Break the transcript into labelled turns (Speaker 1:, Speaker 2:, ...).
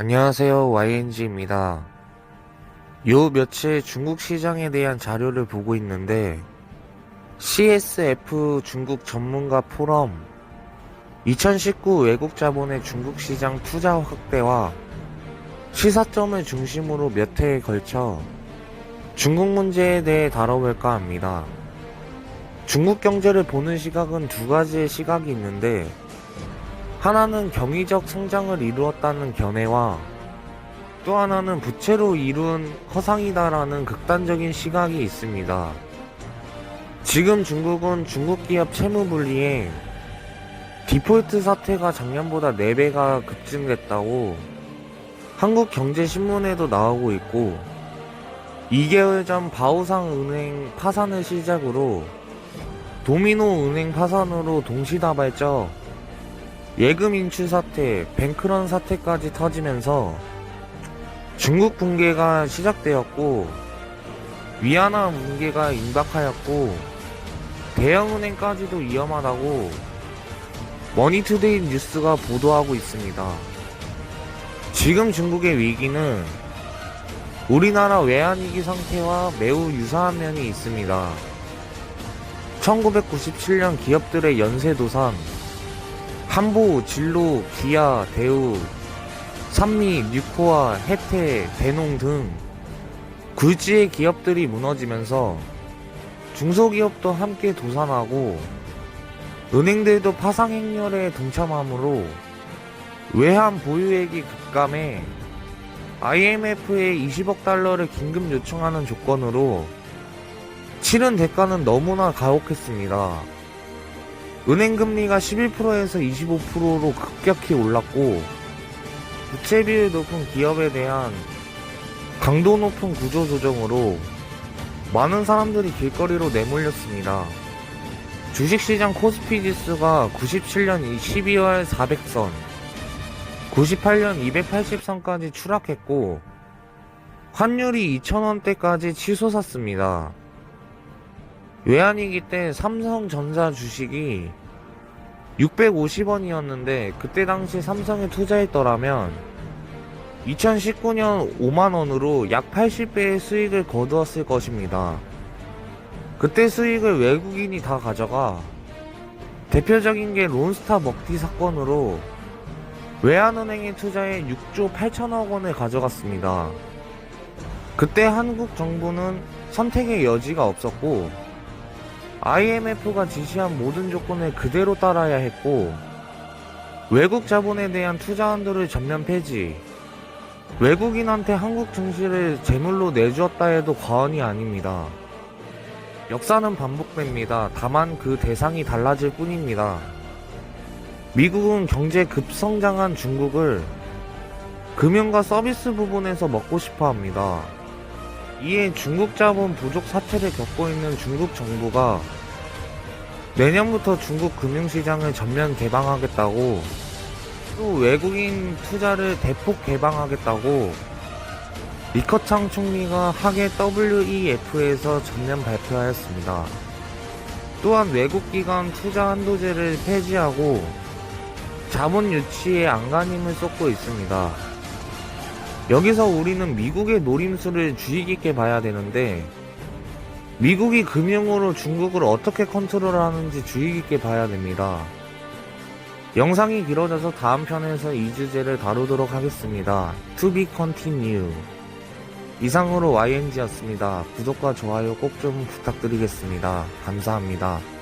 Speaker 1: 안녕하세요. YNG입니다. 요 며칠 중국 시장에 대한 자료를 보고 있는데, CSF 중국 전문가 포럼 2019 외국 자본의 중국 시장 투자 확대와 시사점을 중심으로 몇 회에 걸쳐 중국 문제에 대해 다뤄볼까 합니다. 중국 경제를 보는 시각은 두 가지의 시각이 있는데, 하나는 경의적 성장을 이루었다는 견해와 또 하나는 부채로 이룬 허상이다라는 극단적인 시각이 있습니다. 지금 중국은 중국 기업 채무 분리에 디폴트 사태가 작년보다 4배가 급증됐다고 한국경제신문에도 나오고 있고 2개월 전 바오상 은행 파산을 시작으로 도미노 은행 파산으로 동시다발적 예금 인출 사태, 뱅크런 사태까지 터지면서 중국 붕괴가 시작되었고 위안화 붕괴가 임박하였고 대형은행까지도 위험하다고 머니투데이 뉴스가 보도하고 있습니다. 지금 중국의 위기는 우리나라 외환위기 상태와 매우 유사한 면이 있습니다. 1997년 기업들의 연쇄도산, 한보, 진로, 기아, 대우, 산미, 뉴코아, 혜태, 대농 등 굴지의 기업들이 무너지면서 중소기업도 함께 도산하고 은행들도 파상 행렬에 동참하므로 외환 보유액이 급감해 IMF에 20억 달러를 긴급 요청하는 조건으로 치른 대가는 너무나 가혹했습니다. 은행 금리가 11%에서 25%로 급격히 올랐고 부채 비율 높은 기업에 대한 강도 높은 구조 조정으로 많은 사람들이 길거리로 내몰렸습니다. 주식시장 코스피 지수가 97년 12월 400선, 98년 280선까지 추락했고 환율이 2,000원대까지 치솟았습니다. 외환위기 때 삼성전자 주식이 650원이었는데 그때 당시 삼성에 투자했더라면 2019년 5만원으로 약 80배의 수익을 거두었을 것입니다. 그때 수익을 외국인이 다 가져가 대표적인 게 론스타 먹튀 사건으로 외환은행에 투자해 6조 8천억 원을 가져갔습니다. 그때 한국 정부는 선택의 여지가 없었고 IMF가 지시한 모든 조건을 그대로 따라야 했고 외국 자본에 대한 투자 한도를 전면 폐지 외국인한테 한국 증시를 제물로 내주었다 해도 과언이 아닙니다. 역사는 반복됩니다. 다만 그 대상이 달라질 뿐입니다. 미국은 경제 급성장한 중국을 금융과 서비스 부분에서 먹고 싶어 합니다. 이에 중국 자본 부족 사태를 겪고 있는 중국 정부가 내년부터 중국 금융시장을 전면 개방하겠다고 또 외국인 투자를 대폭 개방하겠다고 리커창 총리가 하계 WEF에서 전면 발표하였습니다. 또한 외국기관 투자 한도제를 폐지하고 자본 유치에 안간힘을 쏟고 있습니다. 여기서 우리는 미국의 노림수를 주의 깊게 봐야 되는데 미국이 금융으로 중국을 어떻게 컨트롤하는지 주의 깊게 봐야 됩니다. 영상이 길어져서 다음 편에서 이 주제를 다루도록 하겠습니다. To be continue. 이상으로 YNG였습니다. 구독과 좋아요 꼭 좀 부탁드리겠습니다. 감사합니다.